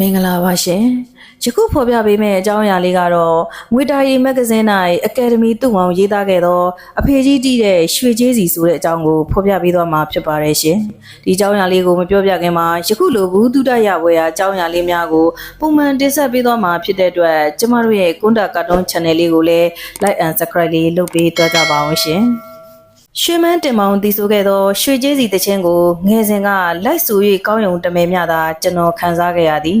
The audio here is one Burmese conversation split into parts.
မင်္ဂလာပါရှင်ယခုဖော်ပြပေးမယ့်အကြောင်းအရာလေးကတော့ငွေတာရီမဂ္ဂဇင်း၌အကယ်ဒမီသူ့မောင်ရေးသားခဲ့သောအဖေကြီးတီးတဲ့ရွှေကျေးစီဆိုတဲ့အကြောင်းကိုဖော်ပြပေးသွားမှာဖြစ်ပါတယ်ရှင်ဒီအကြောင်းအရာလေးကိုမပြောပြခင်မှာယခုလိုဘူးတုဒရဝေယအကြောင်းအရာလေးများကိုပုံမှန်တင်ဆက်ပေးသွားမှာဖြစ်တဲ့အတွက်ကျမတို့ရဲ့ကွန်တာကာတွန်း channel လေးကိုလည်း like and subscribe လေးလုပ်ပေးသွားကြပါအောင်ရှင် ရွှေမန်းတင်မောင်တည်ဆိုခဲ့သောရွှေကျေးစီတခြင်းကိုငယ်စဉ်ကလိုက်ဆို၍ကောင်းယုံတမဲမြတာကျွန်တော်ခံစားခဲ့ရသည်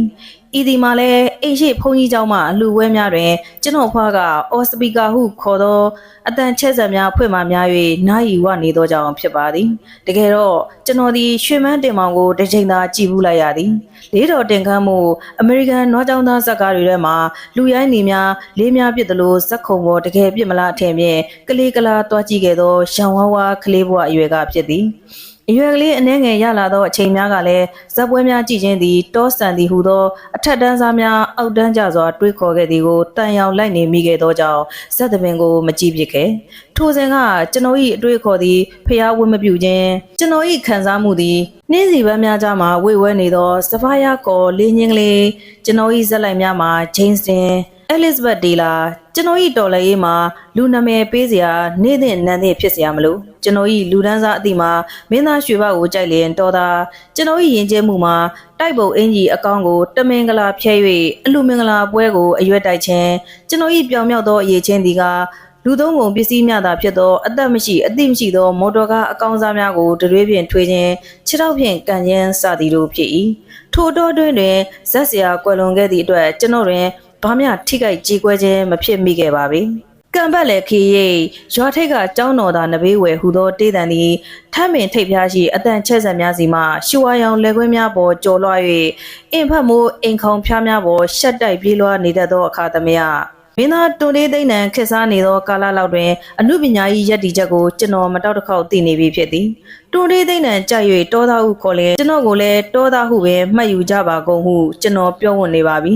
ဤဒီမှာလည်းအိမ်ရှိဘုန်းကြီးကျောင်းမှလူဝဲများတွင် ကျွန်တော်ဖွားကအော်စပီကာဟုခေါ်သောအတန်ချက်ဆက်များဖွင့်မှများ၍နားယူဝနေသောကြောင့်ဖြစ်ပါသည်တကယ်တော့ကျွန်တော်သည်ရွှေမန်းတင်မောင်ကိုတစ်ချိန်သာကြည်ဘူးလိုက်ရသည်လေးတော်တင်ခမ်းမှုအမေရိကန်နွားကျောင်းသားဇက်ကားတွေထဲမှာလူရိုင်းနေများလေးများပြစ်သလိုဇက်ခုံပေါ်တကယ်ပြစ်မလားအထင်ဖြင့်ကလေးကလာတွားကြည့်ခဲ့သောရှံဝါဝါကလေးဘွားအရွယ်ကဖြစ်သည် အရွယ်ကလေးအနှဲငယ်ရလာသောအချိန်များကလည်းဇက်ပွဲများကြည့်ခြင်းသည်တောဆန်သည်ဟုသောအထက်တန်းစားများအောက်တန်းကြစွာတွေးခေါ်ခဲ့သည်ကိုတန်ရောင်လိုက်နေမိခဲ့သောကြောင့်ဇက်သပင်ကိုမကြည့်ဖြစ်ခဲ့ထိုစဉ်ကကျွန်တော်၏အတွေးခေါ်သည်ဖျားဝတ်မပြုခြင်းကျွန်တော်၏ခံစားမှုသည်နှင်းစီပန်းများကြားမှာဝေဝဲနေသောစဖာယာကော်လေးညင်းကလေးကျွန်တော်၏ဇက်လိုက်များမှာဂျိန်းစတင် Elizabeth Taylor ကျွန်တော်ဤတော်လည်းရေးမှာလူနာမည်ပေးစရာနေ့စဉ်နန်းသည့်ဖြစ်စရာမလိုကျွန်တော်ဤလူဒန်းစားအတိမှာမင်းသားရွှေဘကိုကြိုက်လျင်တော်သာကျွန်တော်ဤယဉ်ကျေးမှုမှာတိုက်ပုံအင်ကြီးအကောင့်ကိုတမင်္ဂလာဖျဲ၍အလူမင်္ဂလာပွဲကိုအရွက်တိုက်ခြင်းကျွန်တော်ဤပြောင်မြောက်သောအရေးချင်းဒီကလူသုံးပုံပစ္စည်းများသာဖြစ်သောအသက်မရှိအသိမရှိသောမော်တော်ကားအကောင်စားများကိုတရွေးဖြင့်ထွေးခြင်းခြေထောက်ဖြင့်ကန်ခြင်းစသည်တို့ဖြစ်၏ထို့တော်တွင်တွင်ဇက်စရာကွယ်လွန်ခဲ့သည့်အတွက်ကျွန်တော်တွင် ဘာမျှထိခိုက်ကြေကွဲခြင်းမဖြစ်မိခဲ့ပါပြီ။ကံပတ်လည်းခီရိတ်ရွာထိတ်ကကြောင်းတော်သာနဘေးဝယ်ဟူသောတေးတန်သည်ထမ်းပင်ထိပ်ဖျားရှိအတန်ချက်ဆက်များစီမှရှူဝါရောင်လက်ခွင်းများပေါ်ကျော်လွှား၍အင်ဖတ်မိုးအိမ်ခေါင်ဖျားများပေါ်ရှက်တိုက်ပြေးလွှားနေတတ်သောအခါသမယမ င်းသားတွန်လေးသိမ့်နံခက်စားနေသောကာလလောက်တွင်အမှုပညာ၏ယက်တီချက်ကိုကျွန်တော်မတောက်တစ်ခေါက်သိနေပြီဖြစ်သည်တွန်လေးသိမ့်နံကြိုက်၍တောသားဟုခေါ်လေကျွန်တော်ကိုလည်းတောသားဟုပဲမှတ်ယူကြပါကုန်ဟုကျွန်တော်ပြောဝင်နေပါပြီ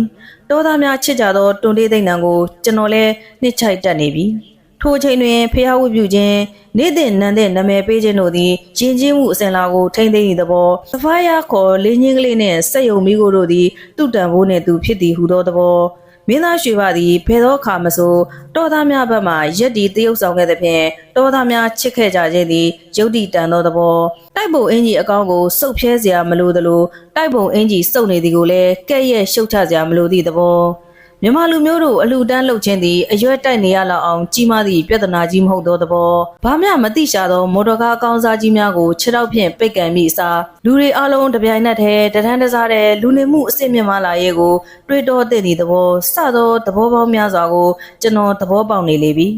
တောသားများချစ်ကြသောတွန်လေးသိမ့်နံကိုကျွန်တော်လည်းနှစ်ချိုက်တတ်နေပြီထိုအချိန်တွင်ဖျားဝတ်ပြုခြင်းနေ့တင်နန်းတဲ့နာမည်ပေးခြင်းတို့သည်ယဉ်ကျေးမှုအစဉ်လာကိုထိမ့်သိမ်းသည့်သဘောသဖားရခေါ်လေးညင်းကလေးနှင့်စက်ယုံမိကိုတို့သည်သူ့တန်ဖိုးနှင့်သူဖြစ်သည်ဟုသောသဘော မင်းသားရွှေပါသည်ဘယ်သောအခါမဆိုတောသားများဘက်မှရက်တီတရုပ်ဆောင်ခဲ့သဖြင့်တောသားများချစ်ခဲ့ကြခြင်းသည်ယုတ်တိတန်သောသဘောတိုက်ပုံအင်ကြီးအကောင်းကိုစုပ်ဖြဲเสียမလိုသလိုတိုက်ပုံအင်ကြီးစုပ်နေသည်ကိုလည်းကဲ့ရဲ့ရှုတ်ချเสียမလိုသည့်သဘော မြန်မာလူမျိုးတို့အလူတန်းလှုပ်ခြင်းသည်အရွက်တိုက်နေရလောက်အောင်ကြီးမားသည့်ပြဿနာကြီးမဟုတ်သောသဘောဘာမျှမသိရှာသောမော်တော်ကားအကောင်းစားကြီးများကိုခြေထောက်ဖြင့်ပိတ်ကန်မိအစားလူတွေအလုံးတပြိုင်နက်တည်းတထန်းတစားတဲ့လူနေမှုအစ်စ်မြင့်မားလာရေးကိုတွေးတောသင့်သည့်သဘောစသောသဘောပေါင်းများစွာကိုကျွန်တော်သဘောပေါက်နေလေပြီ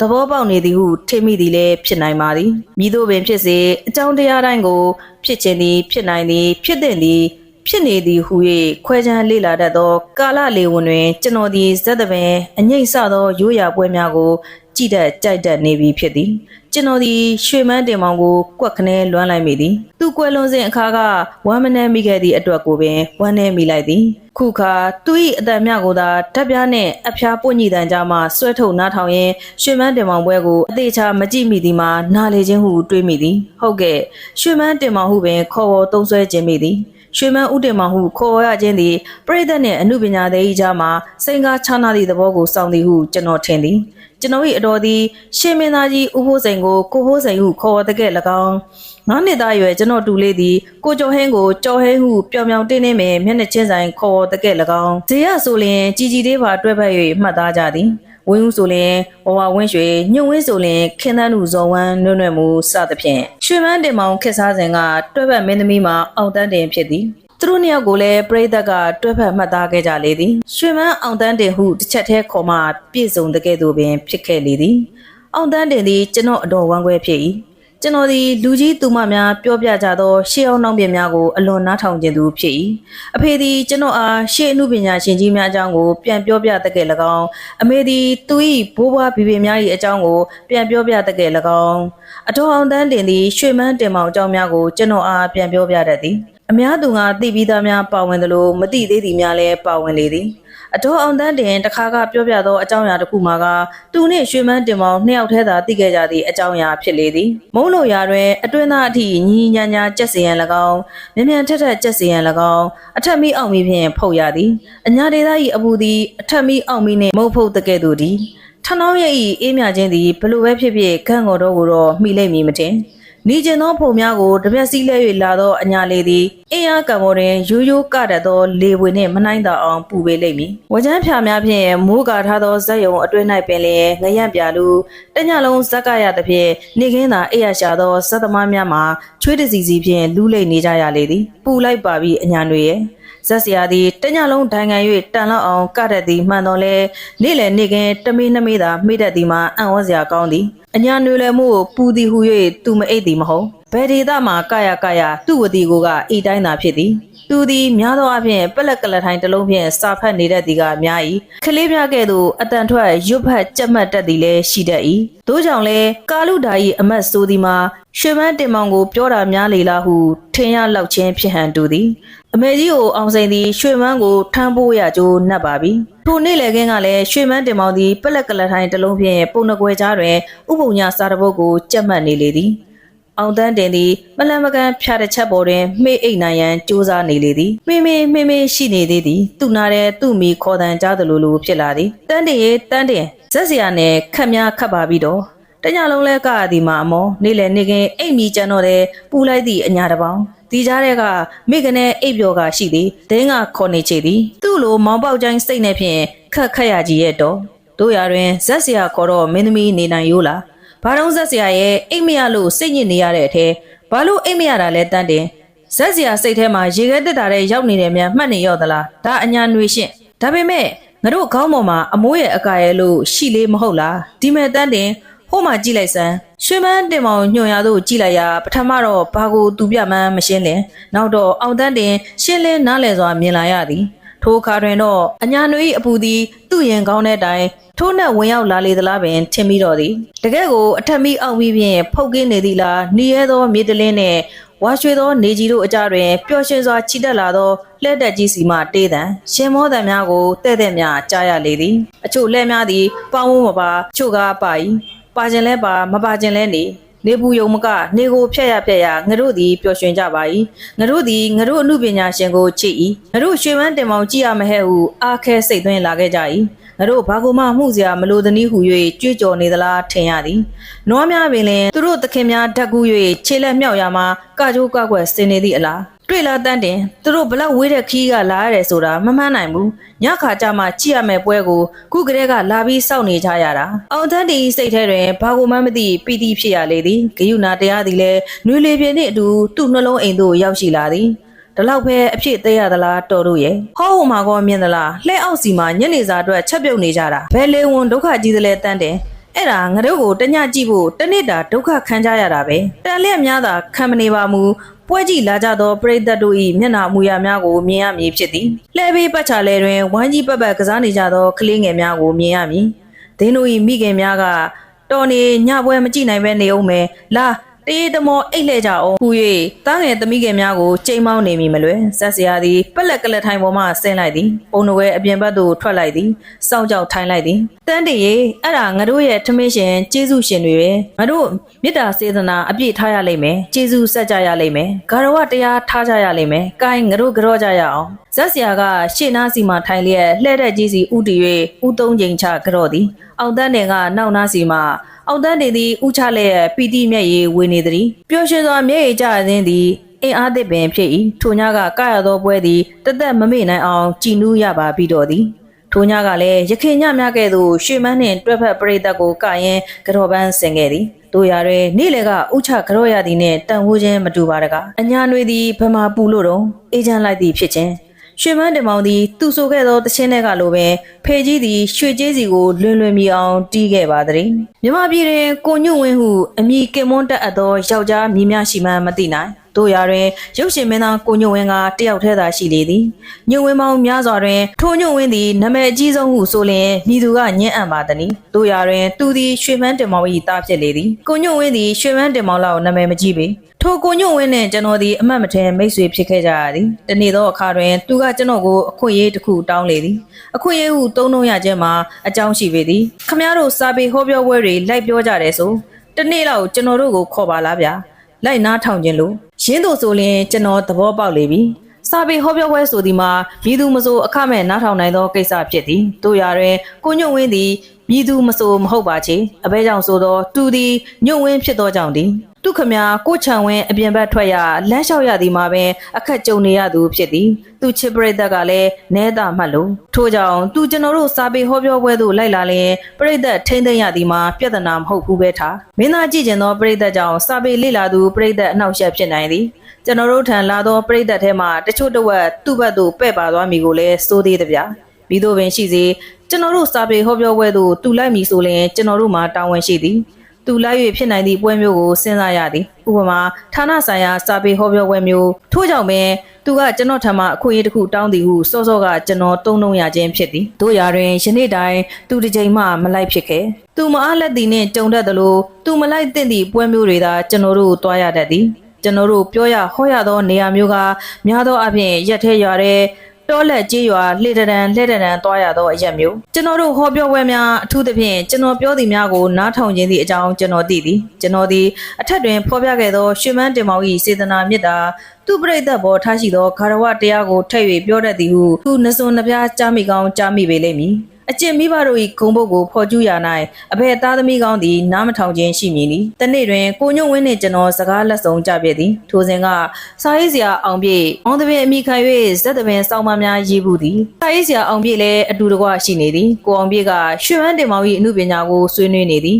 သဘောပေါက်နေသည်ဟုထင်မိသည်လည်းဖြစ်နိုင်ပါသည်မိတို့ပင်ဖြစ်စေအကြောင်းတရားတိုင်းကို ဖြစ်ခြင်းသည်ဖြစ်နိုင်သည်ဖြစ်တဲ့သည် ဖြစ်နေသည်ဟု၍ခွဲခြမ်းလေ့လာတတ်သောကာလလေဝင်တွင် ကျွန်တော်သည်ဇက်သပင်အငိမ့်ဆသောရိုးရာပွဲများကိုကြည်တတ်ကြိုက်တတ်နေပြီဖြစ်သည်ကျွန်တော်သည်ရွှေမန်းတင်မောင်ကိုကွက်ခနဲလွမ်းလိုက်မိသည်သူကွယ်လွန်စဉ်အခါကဝမ်းမနှဲမိခဲ့သည့်အတွက်ကိုပင်ဝမ်းနှဲမိလိုက်သည်ခုခါသူ၏အတန်မြကိုသာဓာတ်ပြားနှင့်အဖျားပွင့်ညိတန်ကြားမှဆွဲထုတ်နားထောင်ရင်းရွှေမန်းတင်မောင်ပွဲကိုအသေးချာမကြည့်မိသည်မှာနားလေခြင်းဟုတွေးမိသည်ဟုတ်ကဲ့ရွှေမန်းတင်မောင်ဟုပင်ခေါ်ဝေါ်သုံးဆွဲခြင်းမိသည် ရွှေမန်းဥတင်မောင်ဟုခေါ်ရခြင်းသည်ပြိဿနှင့်အမှုပညာသည်ကြားမှာစိန်ကားချနာသည့်သဘောကိုစောင့်သည်ဟုကျွန်တော်ထင်သည်ကျွန်တော်၏အတော်သည်ရှင်မင်းသားကြီးဦးဖိုးစိန်ကိုကိုဖိုးစိန်ဟုခေါ်ဝေါ်တဲ့ကဲ့၎င်းငါးနှစ်သားရွယ်ကျွန်တော်တူလေးသည်ကိုကျော်ဟင်းကိုကျော်ဟင်းဟုပျောင်ပျောင်တင်းနေမယ်မျက်နှာချင်းဆိုင်ခေါ်ဝေါ်တဲ့ကဲ့၎င်းဇေယဆိုလျင်ជីជីသေးပါတွဲဖက်၍မှတ်သားကြသည် ဝင်းဦးဆိုရင်ဘဝဝင်းရွှေညွန့်ဝင်းဆိုရင်ခင်သန်းသူဇော်ဝမ်းနွဲ့နွဲ့မူစသဖြင့်ရွှေမန်းတင်မောင်ခက်စားစဉ်ကတွဲဘက်မင်းသမီးမှာအောင်တန်းတင်ဖြစ်သည်သူတို့နှစ်ယောက်ကိုလည်းပြိသက်ကတွဲဖက်မှတ်သားခဲ့ကြလေသည်ရွှေမန်းအောင်တန်းတင်ဟုတစ်ချက်တည်းခေါ်မှပြည့်စုံတဲ့ကဲ့သို့ပင်ဖြစ်ခဲ့လေသည်အောင်တန်းတင်သည်ကျွန်တော်အတော်ဝမ်းခွဲဖြစ်၏ ကျွန်တော်ဒီလူကြီးသူမများပြောပြကြသောရှေးအောင်နှောင်းပြများကိုအလွန်နားထောင်ခြင်းသူဖြစ်၏အဖေသည်ကျွန်တော်အားရှေးအမှုပညာရှင်ကြီးများအကြောင်းကိုပြန်ပြောပြတတ်ခဲ့၎င်းအမေသည်သူ၏ဘိုးဘွားဘီဘီများ၏အကြောင်းကိုပြန်ပြောပြတတ်ခဲ့၎င်းအတော်အောင်တန်းတင်သည်ရွှေမန်းတင်မောင်အကြောင်းများကိုကျွန်တော်အားပြန်ပြောပြတတ်သည်အများသူငါသိပြီးသားများပါဝင်သလိုမသိသေးသည်များလည်းပါဝင်လေသည် အတော်အောင်တန်းတင်တခါကပြောပြသောအကြောင်းအရာတစ်ခုမှာကသူနှင့်ရွှေမန်းတင်မောင်နှစ်ယောက်ထဲသာသိခဲ့ကြသည့်အကြောင်းအရာဖြစ်လေသည်မုံလိုရာတွင်အတွင်းသားအထိညီညီညာညာကြက်စီရန်၎င်းမြန်မြန်ထက်ထက်ကြက်စီရန်၎င်းအထက်မီအောင်မီဖြင့်ဖုတ်ရသည်အညာဒေသ၏အပူသည်အထက်မီအောင်မီနှင့်မုတ်ဖုတ်တကဲ့သို့သည်ထနောင်းရဲ့ဤအေးမြခြင်းသည်ဘလို့ပဲဖြစ်ဖြစ်ခန့်တော်တော့ကိုတော့မှီလိမ့်မည်မတင်နေကျင်သောဖုံများကိုတပြက်စီလဲ၍လာသောအညာလေးသည် အင်းအားကံပေါ်တွင်ရိုးရိုးကတတ်သောလေပွေနှင့်မနှိုင်းသာအောင်ပူပေးလိမ့်မည်။ဝကြမ်းဖြာများဖြင့်မိုးကာထားသောဇက်ယုံအတွင်း၌ပင်လျင်ငရန့်ပြလူတညလုံးဇက်ကရသဖြင့်နေခင်းသာအိယာရှာသောဇက်သမားများမှာချွေးတစီစီဖြင့်လူးလိမ့်နေကြရလေသည်။ပူလိုက်ပါပြီအညာတွေရဲ့ဇက်စရာသည်တညလုံးဒိုင်ငံ၍တန်လောက်အောင်ကတတ်သည်မှန်တော်လဲနေ့လည်နေ့ကင်းတမေးနှမေးသာမိတတ်သည်မှာအံ့ဩစရာကောင်းသည်အညာနွေလယ်မှုကိုပူသည်ဟု၍သူမအိပ်သည်မဟုတ် ဘယ်ဒေသမှာကရကရသူ့ဝတီကိုကဤတိုင်းသာဖြစ်သည်သူသည်များသောအားဖြင့်ပလက်ကလထိုင်တစ်လုံးဖြင့်စာဖတ်နေတတ်သည်ကများ၏ခလေးပြကဲ့သို့အတန်ထွက်ရွတ်ဖတ်ကြက်မှတ်တတ်သည်လည်းရှိတတ်၏သို့ကြောင့်လည်းကာလူဓာ၏အမတ်ဆိုသည်မှာရွှေမန်းတင်မောင်ကိုပြောတာများလေလားဟုထင်ရလောက်ချင်းဖြစ်ဟန်တူသည်အမေကြီးကိုအောင်စိန်သည်ရွှေမန်းကိုထမ်းဖို့ရကြိုးနှက်ပါပြီထိုနေ့လေကင်းကလည်းရွှေမန်းတင်မောင်သည်ပလက်ကလထိုင်တစ်လုံးဖြင့်ပုံနှကွယ်ကြားတွင်ဥပုံညာစာတပုတ်ကိုကြက်မှတ်နေလေသည် အောင်တန်းတင်သည်မလန်မကန်ဖြာတစ်ချက်ပေါ်တွင်မှေအိတ်နိုင်ရန်ကြိုးစားနေလေသည်မှေမေမှေမေရှိနေသေးသည်သူ့နာတဲ့သူ့မိခေါ်တန်ကြားသလိုလိုဖြစ်လာသည်တန်းတင်ရေတန်းတင်ဇက်စရာနဲ့ခက်များခတ်ပါပြီးတော့တညလုံးလဲကရသည်မှာအမောနေလေနေကင်းအိတ်မီကျန်တော့တဲ့ပူလိုက်သည့်အညာတစ်ပေါင်းဒီကြားတဲ့ကမိကနေအိပ်ပျော်ကရှိသည်ဒင်းကခေါ်နေချေသည်သူ့လိုမောင်ပေါက်ချိုင်းစိတ်နဲ့ဖြင့်ခက်ခက်ရကြီးရဲ့တော့တို့ရတွင်ဇက်စရာခေါ်တော့မင်းသမီးနေနိုင်ရိုးလား ဘာတော့ဇက်စရာရဲ့အိတ်မရလို့စိတ်ညစ်နေရတဲ့အထဲဘာလို့အိတ်မရတာလဲတန်းတင်ဇက်စရာစိတ်ထဲမှာရေခဲတက်တာတဲ့ရောက်နေတယ်များမှတ်နေရော့သလားဒါအညာနွေရှင့်ဒါပေမဲ့ငါတို့ခေါင်းပေါ်မှာအမိုးရဲ့အကာရဲ့လို့ရှိလေးမဟုတ်လားဒီမဲ့တန်းတင်ဟိုမှကြည့်လိုက်စမ်းရွှေမန်းတင်မောင်ညွှန်ရသို့ကြည့်လိုက်ရာပထမတော့ဘာကိုသူပြမှန်းမရှင်းလင်နောက်တော့အောင်တန်းတင်ရှင်းလင်းနားလည်စွာမြင်လာရသည် ထိုအခါတွင်တော့အညာနွေ၏အပူသည်သူ့ရင်ကောင်းတဲ့အတိုင်းထိုးနှက်ဝင်ရောက်လာလေသလားပင်ထင်ပြီးတော့သည်တကယ်ကိုအထက်မိအောင်ပြီးဖြင့်ဖုတ်ကင်းနေသည်လားနေရဲသောမြေတလင်းနှင့်ဝါရွှေသောနေကြီးတို့အကြတွင်ပျော်ရွှင်စွာချီတက်လာသောလက်တက်ကြီးစီမှတေးတံရှင်မောတံများကိုတဲ့တဲ့များကြားရလေသည်အချို့လက်များသည်ပေါင်းဝန်းမပါချို့ကားပါ၏ပါခြင်းလဲပါမပါခြင်းလဲနေ နေဘူးယုံမကနေကိုဖျက်ရဖျက်ရငါတို့သည်ပျော်ရွှင်ကြပါ၏ငါတို့သည်ငါတို့အမှုပညာရှင်ကိုချစ်၏ငါတို့ရွှေမန်းတင်မောင်ကြည့်ရမဟဲ့ဟုအားခဲစိတ်သွင်းလာခဲ့ကြ၏ငါတို့ဘာကူမှမှုစရာမလိုသည်နည်းဟု၍ကြွေးကြော်နေသလားထင်ရသည်နွားများပင်လင်သူတို့သခင်များဓာတ်ကူး၍ခြေလက်မြောက်ရမှာကကြိုးကကွက်စင်နေသည့်အလား တွေ့လားတန်းတင်သူတို့ဘလောက်ဝေးတဲ့ခီးကလာရတယ်ဆိုတာမမှန်းနိုင်ဘူးညခါကြမှာကြည့်ရမယ်ပွဲကိုခုကလေးကလာပြီးစောင့်နေကြရတာအောင်တန်းတီစိတ်ထဲတွင်ဘာကိုမှမသိပီတိဖြစ်ရလေသည်ဂယုနာတရားသည်လည်းနွေလေပြင်းနှင့်အတူသူ့နှလုံးအိမ်သို့ရောက်ရှိလာသည်ဒီလောက်ပဲအဖြစ်သေးရသလားတော်တို့ရဲ့ဟောဟိုမှာကောမြင်သလားလှဲအောက်စီမှာညနေစာအတွက်ချက်ပြုတ်နေကြတာဘယ်လေဝန်ဒုက္ခကြီးသလဲတန်းတယ် အဲ့ဒါငါတို့ကိုတညကြည့်ဖို့တနေ့တာဒုက္ခခံကြရတာပဲတန်လျက်များသာခံမနေပါမူပွဲကြည့်လာကြသောပရိသတ်တို့၏မျက်နှာမူရများကိုမြင်ရမည်ဖြစ်သည်လှဲဘေးပတ်ချာလဲတွင်ဝိုင်းကြီးပတ်ပတ်ကစားနေကြသောကလေးငယ်များကိုမြင်ရမည်ဒင်းတို့၏မိခင်များကတော်နေညပွဲမကြည့်နိုင်ပဲနေအောင်မယ်လာ တေးသမောအိတ်လှဲ့ကြအောင်ဟူ၍တားငယ်သမီးငယ်များကိုချိန်မောင်းနေမိမလွယ်ဆက်စရာသည်ပက်လက်ကလက်ထိုင်ပေါ်မှဆင်းလိုက်သည်ပုံတော်ရဲ့အပြင်ဘက်သို့ထွက်လိုက်သည်စောင့်ကြောက်ထိုင်လိုက်သည်တန်းတရေအဲ့ဒါငါတို့ရဲ့ထမင်းရှင်ကျေးဇူးရှင်တွေပဲငါတို့မေတ္တာစေတနာအပြည့်ထားရလိမ့်မယ်ကျေးဇူးဆက်ကြရလိမ့်မယ်ဂါရဝတရားထားကြရလိမ့်မယ်ကိုင်းငါတို့ကြောကြရအောင်ဇက်စရာကရှေ့နားစီမှာထိုင်လျက်လှဲ့တဲ့ကြီးစီဥတီ၍ဥသုံးချိန်ချကြော့သည်အောင်တန်းတယ်ကနောက်နားစီမှာအောင်တန်းတယ်သည်ဥချလျက်ပီတိမျက်ရည်ဝေနေသည်ပျော်ရွှင်စွာမျက်ရည်ကျခြင်းသည်အင်အားသစ်ပင်ဖြစ်၏ထိုညကကရသောပွဲသည်တသက်မမေ့နိုင်အောင်ကြည်နူးရပါပြီးတော့သည်ထိုညကလည်းရခင်ညများကဲ့သို့ရွှေမန်းနှင့်တွဲဖက်ပရိသတ်ကိုကရင်ကြော်ပန်းဆင်ခဲ့သည်တို့ရတွင်နေ့လေကဥချကြောရသည်နှင့်တန်ဖိုးခြင်းမတူပါတကားအညာနွေသည်ဗမာပူလို့တော့အေဂျင့်လိုက်သည်ဖြစ်ခြင်း ရွှေမန်းတင်မောင်သည်သူဆိုခဲ့သောတခြင်းတွေကလိုပင်ဖေကြီးသည်ရွှေကျေးစီကိုလွင်လွင်မြအောင်တီးခဲ့ပါသည်မြမပြည်တွင်ကိုညွန့်ဝင်းဟုအမိကင်မွန်းတက်အပ်သောယောက်ျားမိများရှိမှန်းမသိနိုင် တို့ရာတွင်ရုပ်ရှင်မင်းသားကိုညွန့်ဝင်းကတယောက်တည်းသာရှိလေသည်ညွန့်ဝင်းပေါင်းများစွာတွင်ထိုညွန့်ဝင်းသည်နာမည်အကြီးဆုံးဟုဆိုလျင်မိသူကညှင်းအံ့ပါသည်။တို့ရာတွင်သူသည်ရွှေမန်းတင်မောင်၏သားဖြစ်လေသည်ကိုညွန့်ဝင်းသည်ရွှေမန်းတင်မောင်လောက်နာမည်မကြီးပေထိုကိုညွန့်ဝင်းနှင့်ကျွန်တော်သည်အမှတ်မထင်မိတ်ဆွေဖြစ်ခဲ့ကြရသည်တနေ့သောအခါတွင်သူကကျွန်တော်ကိုအခွင့်အရေးတစ်ခုတောင်းလေသည်အခွင့်အရေးဟုသုံးနှုံးရခြင်းမှာအကြောင်းရှိပေသည်ခမည်းတော်စာပေဟောပြောပွဲတွေလိုက်ပြောကြတယ်ဆိုတနေ့လောက်ကျွန်တော်တို့ကိုခေါ်ပါလားဗျာလိုက်နားထောင်ခြင်းလို့ ရင်းတို့ဆိုရင်ကျွန်တော်သဘောပေါက်လေပြီစာပေဟောပြောပွဲဆိုဒီမှာမိသူမဆိုအခမဲ့နားထောင်နိုင်သောကိစ္စဖြစ်သည်တို့ရာတွင်ကိုညွန့်ဝင်းသည်မိသူမဆိုမဟုတ်ပါချေအဘဲကြောင့်ဆိုသော သူသည်ညွန့်ဝင်းဖြစ်သောကြောင့်သည် သူခမညာကိုချံဝင်းအပြင်ဘက်ထွက်ရလမ်းလျှောက်ရသည်မှာပင်အခက်ကြုံနေရသူဖြစ်သည်သူချစ်ပရိသတ်ကလည်းနဲတာမှတ်လို့ထို့ကြောင့်သူကျွန်တော်တို့စာပေဟောပြောပွဲသို့လိုက်လာလျင်ပရိသတ်ထိမ့်သိမ့်ရသည်မှာပြဿနာမဟုတ်ဘူးပဲထားမင်းသားကြည့်ကျင်သောပရိသတ်ကြောင့်စာပေလေ့လာသူပရိသတ်အနှောက်အယှက်ဖြစ်နိုင်သည်ကျွန်တော်တို့ထံလာသောပရိသတ်ထဲမှတချို့တစ်ဝက်သူ့ဘက်သို့ပဲ့ပါသွားမည်ကိုလည်းစိုးသေးသည်ဗျာပြီးတော့ပင်ရှိစေကျွန်တော်တို့စာပေဟောပြောပွဲသို့တူလိုက်မည်ဆိုရင်ကျွန်တော်တို့မှာတာဝန်ရှိသည် သူလိုက်၍ဖြစ်နိုင်သည့်ပွဲမျိုးကိုစဉ်းစားရသည်ဥပမာဌာနဆိုင်ရာစာပေဟောပြောပွဲမျိုးထို့ကြောင့်ပင်သူကကျွန်တော်ထံမှအခွင့်အရေးတစ်ခုတောင်းသည်ဟုစောစောကကျွန်တော်တုံ့နှုံရခြင်းဖြစ်သည်တို့ရာတွင်ယနေ့တိုင်သူတစ်ချိန်မှမလိုက်ဖြစ်ခဲ့သူမအားလက်သည်နှင့်ကြုံတတ်သလိုသူမလိုက်သင့်သည့်ပွဲမျိုးတွေသာကျွန်တော်တို့တွားရတတ်သည်ကျွန်တော်တို့ပြောရဟောရသောနေရာမျိုးကများသောအားဖြင့်ရက်ထဲရွာတဲ့ တောလက်ကြေးရွာလှေတရန်လှဲတရန်သွားရသောအရက်မျိုးကျွန်တော်တို့ဟောပြောပွဲများအထူးသဖြင့်ကျွန်တော်ပြောသည်များကိုနားထောင်ခြင်းသည့်အကြောင်းကျွန်တော်သိသည်ကျွန်တော်သည်အထက်တွင်ဖော်ပြခဲ့သောရွှေမန်းတင်မောင်၏စေတနာမြတ်တာသူပရိသတ်ဘောထားရှိသောဂါရဝတရားကိုထည့်၍ပြောတတ်သည်ဟုသူနှစုံနှပြားကြားမိကောင်းကြားမိပေလိမ့်မည် အကျင့်မိဘတို့၏ဂုံပုတ်ကိုဖော်ကျူးရ၌အဖေသားသမီးကောင်းသည်နားမထောင်ခြင်းရှိမည်နီတနေ့တွင်ကိုညွန့်ဝင်းနှင့်ကျွန်တော်စကားလက်ဆောင်ကြပြသည်ထိုစဉ်ကစာရေးစရာအောင်ပြေအောင်သပင်အမိခံ၍ဇက်သပင်စောင်းမများရေးဘူးသည်စာရေးစရာအောင်ပြေလည်းအတူတကွရှိနေသည်ကိုအောင်ပြေကရွှေဝန်းတင်မောင်၏အမှုပညာကိုဆွေးနွေးနေသည်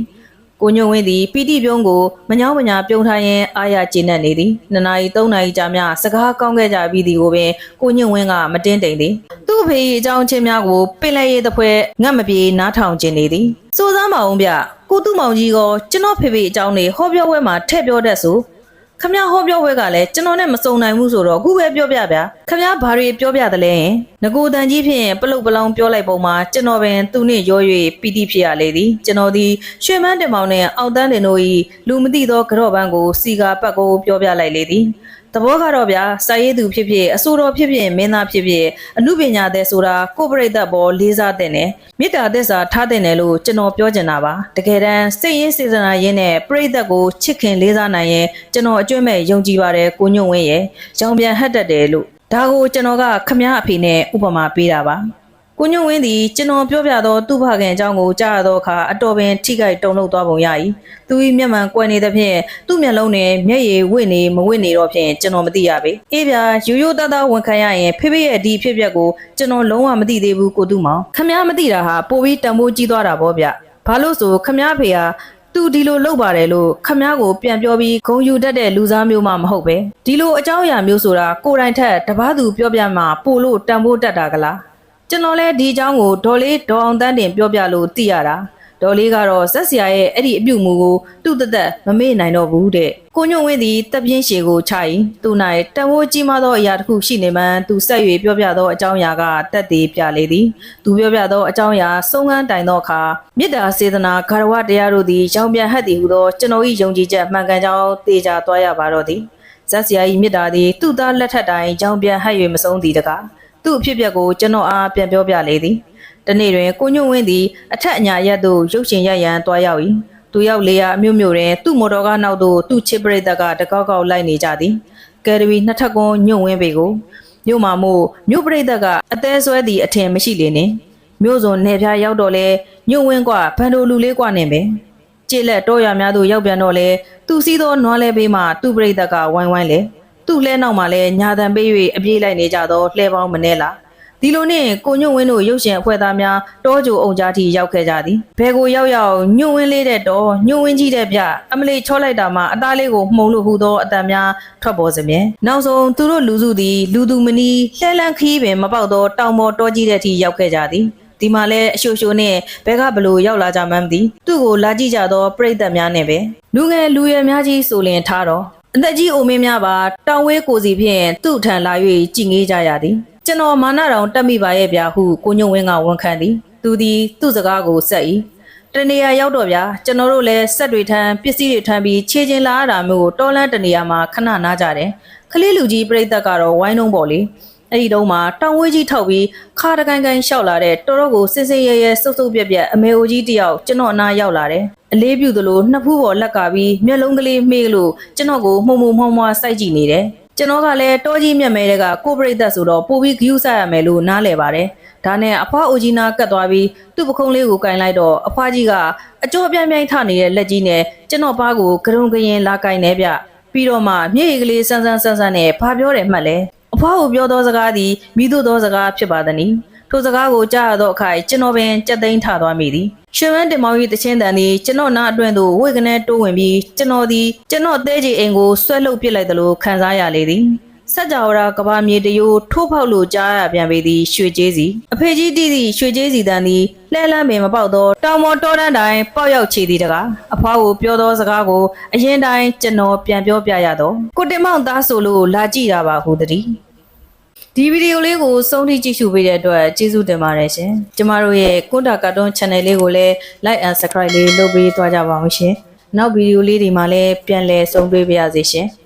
ကိုညွန့်ဝင်းသည်ပီတိပြုံးကိုမညောင်းမညာပြုံးထားရင်းအားရကျေနပ်နေသည်နှစ်နာရီသုံးနာရီကြာမြစကားကောင်းခဲ့ကြပြီးသည်ကိုပင်ကိုညွန့်ဝင်းကမတင်းတိမ်သည်သူ့အဖေ၏အကြောင်းချင်းများကိုပင်လယ်ရေးတစ်ဖွဲငတ်မပြေနားထောင်ခြင်းနေသည်စိုးစမ်းပါအောင်ဗျကိုသူ့မောင်ကြီးကကျွန်တော်ဖေဖေအကြောင်းတွေဟောပြောပွဲမှာထည့်ပြောတတ်ဆို ခမရဟောပြောပွဲကလည်းကျွန်တော်နဲ့မစုံနိုင်ဘူးဆိုတော့အခုပဲပြောပြဗျာခမရဘာတွေပြောပြသလဲဟင်ငကိုတန်ကြီးဖြင့်ပလုတ်ပလောင်ပြောလိုက်ပုံမှာကျွန်တော်ပင်သူနှင့်ရော၍ပီတိဖြစ်ရလေသည်ကျွန်တော်သည်ရွှေမန်းတင်မောင်နှင့်အောက်တန်းတင်တို့၏လူမသိသောကြော့ပန်းကိုစီကာပတ်ကိုပြောပြလိုက်လေသည် တဘောကတော့ဗျာစာရေးသူဖြစ်ဖြစ်အဆိုတော်ဖြစ်ဖြစ်မင်းသားဖြစ်ဖြစ်အမှုပညာတဲ့ဆိုတာကိုပရိသတ်ပေါ်လေးစားတဲ့နဲ့မေတ္တာသစ္စာထားတဲ့နဲ့လို့ကျွန်တော်ပြောချင်တာပါတကယ်တမ်းစိတ်ရင်းစေစနာရင်းနဲ့ပရိသတ်ကိုချစ်ခင်လေးစားနိုင်ရင်ကျွန်တော်အကျွင့်မဲ့ယုံကြည်ပါတယ်ကိုညွန့်ဝင်းရဲ့ရောင်ပြန်ဟတ်တတ်တယ်လို့ဒါကိုကျွန်တော်ကခမည်းအဖေနဲ့ဥပမာပေးတာပါ ကိုညွန့်ဝင်းသည်ကျွန်တော်ပြောပြသောသူ့ဖခင်အကြောင်းကိုကြားရသောအခါအတော်ပင်ထိခိုက်တုန်လှုပ်သွားပုံရ၏သူ၏မျက်မှန်ကွယ်နေသဖြင့်သူ့မျက်လုံးတွင်မျက်ရည်ဝင့်နေမဝင့်နေတော့ဖြင့်ကျွန်တော်မသိရပေအေးဗျာရိုးရိုးသားသားဝန်ခံရရင်ဖေဖေရဲ့ဒီဖြစ်ပျက်ကိုကျွန်တော်လုံးဝမသိသေးဘူးကိုသူ့မောင်ခမည်းမသိတာဟာပိုပြီးတန်ဖိုးကြီးသွားတာပေါ့ဗျဘာလို့ဆိုခမည်းဖေဟာသူဒီလိုလုပ်ပါတယ်လို့ခမ ्या ကိုပြန်ပြောပြီးဂုံယူတတ်တဲ့လူစားမျိုးမှမဟုတ်ပဲဒီလိုအကြောင်းအရာမျိုးဆိုတာကိုယ်တိုင်ထက်တပားသူပြောပြမှပို့လို့တန်ဖိုးတတ်တာကလား ကျွန်တော်လည်းဒီအကြောင်းကိုဒေါ်လေးဒေါ်အောင်တန်းတင်ပြောပြလို့သိရတာဒေါ်လေးကတော့ဇက်ဆရာရဲ့အဲ့ဒီအပြုတ်မှုကိုသူ့တသက်မမေ့နိုင်တော့ဘူးတဲ့ကိုညွန့်ဝင်းသည်တပ်ပြင်းရှည်ကိုခြိုင်သူ၌တန်ဖိုးကြီးမားသောအရာတစ်ခုရှိနေမှန်းသူဆက်၍ပြောပြသောအကြောင်းအရာကတက်သေးပြလေသည်သူပြောပြသောအကြောင်းအရာဆုံးခန်းတိုင်သောအခါမေတ္တာစေတနာဂါရဝတရားတို့သည်ရောင်ပြန်ဟပ်သည်ဟုသောကျွန်တော်၏ယုံကြည်ချက်မှန်ကန်ကြောင်းသေချာသွားရပါတော့သည်ဇက်ဆရာ၏မေတ္တာသည်သူ့သားလက်ထက်တိုင်ကြောင်ပြန်ဟပ်၍မဆုံးသည်တကား သူ့အဖြစ်အပျက်ကိုကျွန်တော်အားပြန်ပြောပြလေသည်တနေ့တွင်ကိုညွန့်ဝင်းသည်အထက်အညာရက်သို့ရုပ်ရှင်ရိုက်ရန်တွားရောက်၏သူရောက်လေရာအမျိုးမျိုးတွင်သူ့မော်တော်ကားနောက်သို့သူ့ချစ်ပရိသတ်ကတကောက်ကောက်လိုက်နေကြသည်ကယ်ဒရီနှစ်ထပ်ကွန်ညွန့်ဝင်းပေကိုမြို့မှာမို့မြို့ပရိသတ်ကအသေးဆွဲသည့်အထင်မရှိလေနှင့်မြို့စုံနယ်ပြားရောက်တော့လဲညွန့်ဝင်းကဘန်ဒိုလူလေးကနဲ့ပဲကြည်လက်တော့ရများသို့ရောက်ပြန်တော့လဲသူစည်းသောနွားလဲပေးမှသူ့ပရိသတ်ကဝိုင်းဝိုင်းလဲ သူ့လဲနောက်မှာလဲညာတံပေး၍အပြေးလိုက်နေကြသောလှဲပေါင်းမနေလားဒီလိုနဲ့ကိုညွန့်ဝင်းတို့ရုပ်ရှင်အဖွဲ့သားများတောကြိုအောင်ကြားထိရောက်ခဲ့ကြသည်ဘယ်ကိုရောက်ရောက်ညွန့်ဝင်းလေးတဲ့တော့ညွန့်ဝင်းကြီးတဲ့ဗျအမလေးချောလိုက်တာမှအသားလေးကိုမှုံလို့ဟူသောအတန်များထွက်ပေါ်စမြဲနောက်ဆုံးသူတို့လူစုသည်လူသူမနီလှဲလန်းခီးပင်မပေါက်သောတောင်ပေါ်တောကြီးတဲ့ထိရောက်ခဲ့ကြသည်ဒီမှာလဲအရှိုရှိုနဲ့ဘဲကဘလို့ရောက်လာကြမှန်းမသိသူ့ကိုလာကြည့်ကြသောပြိတ္တများနဲ့ပဲလူငယ်လူရွယ်များကြီးဆိုလင်ထားတော့ အသက်ကြီးအိုမင်းများပါတောင်ဝဲကိုစီဖြင့်သူ့ထံလာ၍ကြည်ငေးကြရသည်ကျွန်တော်မာနတောင်တက်မိပါရဲ့ဗျာဟုကိုညုံဝင်းကဝန်ခံသည်သူသည်သူ့စကားကိုဆက်၏တနေရာရောက်တော့ဗျာကျွန်တော်တို့လည်းဆက်တွေထမ်းပစ္စည်းတွေထမ်းပြီးခြေချင်းလာရတာမျိုးကိုတော်လန်းတနေရာမှာခဏနားကြတယ်ခလေးလူကြီးပြိသက်ကတော့ဝိုင်းလုံးပေါ့လေ အဲ့ဒီတုန်းမှာတောင်ဝဲကြီးထောက်ပြီးခါတကိုင်းကိုင်းရှောက်လာတဲ့တော်တော်ကိုစစ်စစ်ရဲရဲစုပ်စုပ်ပြက်ပြက်အမေအိုကြီးတယောက်ကျွန်တော်အနားရောက်လာတယ်အလေးပြုသလိုနှစ်ဖူးပေါ်လက်ကပြီးမျက်လုံးကလေးမှေးလို့ကျွန်တော်ကိုမှုံမှုံမွှားမွှားစိုက်ကြည့်နေတယ်ကျွန်တော်ကလည်းတောကြီးမြက်မဲတဲ့ကကိုပရိသတ်ဆိုတော့ပိုပြီးဂယူးဆရမယ်လို့နားလဲပါတယ်ဒါနဲ့အဖွားအိုကြီးနာကတ်သွားပြီးသူ့ပခုံးလေးကိုကင်လိုက်တော့အဖွားကြီးကအကျော်ပြိုင်ပြိုင်ထနေတဲ့လက်ကြီးနဲ့ကျွန်တော်ပါးကိုကရုံကရင်လာကင်နေဗျပြီးတော့မှမျက်ရည်ကလေးဆန်းဆန်းဆန်းဆန်းနဲ့ဘာပြောတယ်မှတ်လဲ အဖွားကိုပြောသောစကားသည်မိတို့သောစကားဖြစ်ပါသည်။ထိုစကားကိုကြားရသောအခါကျွန်တော်ပင်ကြက်သိမ်းထသွားမိသည်။ရှင်ဝန်းတင်မောင်၏တချင်းတန်သည်ကျွန်တော်နားအတွင်းသို့ဝိတ်ကနေတိုးဝင်ပြီးကျွန်တော်သည်ကျွန်တော်သဲကြီးအိမ်ကိုဆွဲလုတ်ပစ်လိုက်သလိုခံစားရလေသည်။ စัจ java ရာကဘာမြေတရိုးထိုးဖောက်လို့ကြားရပြန်ပေသည်ရွှေကျေးစီအဖေကြီးတီးသည့်ရွှေကျေးစီတန်သည်လှဲလန်းပင်မပေါက်သောတောင်မော်တောတန်းတိုင်းပေါက်ရောက်ချေသည်တကားအဖွားကိုပြောသောစကားကိုအရင်တိုင်းကျွန်တော်ပြန်ပြောပြရတော့ကိုတင်မောင်သားဆိုလို့လာကြည့်တာပါဟုတည်းဒီဗီဒီယိုလေးကိုဆုံးထိကြည့်ရှုပေးတဲ့အတွက်ကျေးဇူးတင်ပါတယ်ရှင်။ကျမတို့ရဲ့ကွန်တာကာတွန်း channel လေးကိုလည်း like and subscribe လေးလုပ်ပေးသွားကြပါအောင်ရှင်။နောက်ဗီဒီယိုလေးဒီမှာလည်းပြန်လည်ဆုံတွေ့ပါရစေရှင်။